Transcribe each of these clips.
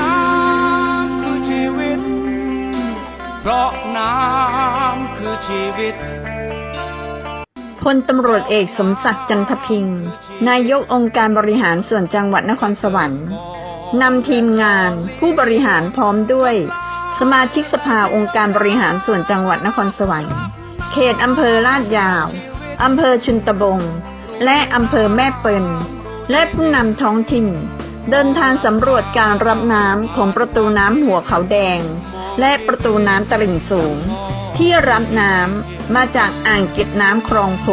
น้ำคือชีวิต เพราะน้ำคือชีวิต พลตำรวจเอกสมศักดิ์จันทพิง นายกองค์การบริหารส่วนจังหวัดนครสวรรค์นำทีมงานผู้บริหารพร้อมด้วย สมาชิกสภาองค์การบริหารส่วนจังหวัดนครสวรรค์ เขตอำเภอลาดยาว อำเภอชุนตะบง และอำเภอแม่เปิลและผู้นำท้องถิ่น เดินทางสำรวจการรับน้ำของประตูน้ำหัวเขาแดง และประตูน้ำตลิ่งสูง ที่รับน้ำมาจากอ่างเก็บน้ำคลองโพ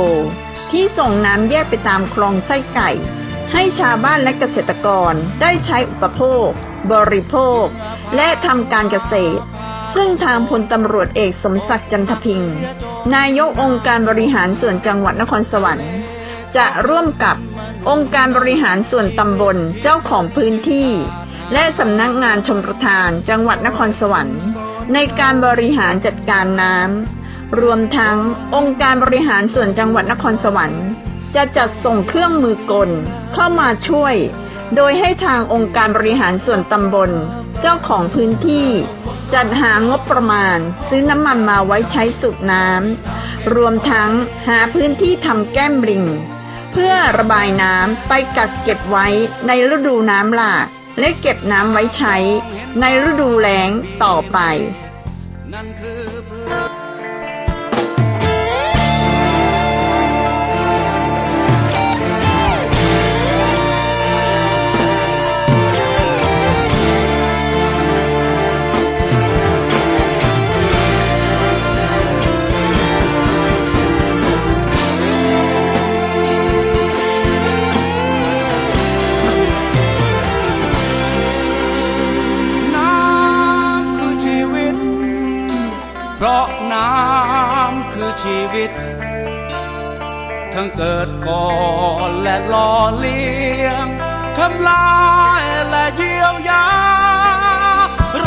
ที่ส่งน้ำแยกไปตามคลองไส้ไก่ ให้ชาวบ้านและเกษตรกรได้ใช้อุปโภค บริโภค และทำการเกษตร ซึ่งทางพลตำรวจเอกสมศักดิ์จันทพิงค์นายกองค์การบริหารส่วนจังหวัดนครสวรรค์ จะร่วมกับองค์การบริหารส่วนตำบลเจ้าของพื้นที่ และสำนักงานชมประทานจังหวัดนครสวรรค์ ในการบริหารจัดการน้ำรวมทั้งองค์การบริหารส่วนจังหวัดนครสวรรค์ จะจัดส่งเครื่องมือกลเข้ามาช่วย โดยให้ทางองค์การบริหารส่วนตำบล เจ้าของพื้นที่ จัดหางบประมาณ ซื้อน้ำมันมาไว้ใช้สูบน้ำรวมทั้งหาพื้นที่ทำแก้มลิง เพื่อระบายน้ำไปกักเก็บไว้ในฤดูน้ำหลากและเก็บน้ำไว้ใช้ในฤดูแล้งต่อไป เพราะน้ำคือชีวิต ทั้งเกิดก่อนและหล่อเลี้ยงทำลายและเยียวยา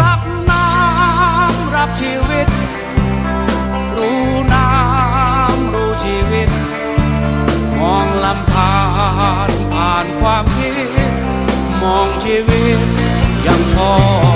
รักน้ำรักชีวิต รู้น้ำรู้ชีวิต มองลำพานผ่านความคิด มองชีวิตยังพอ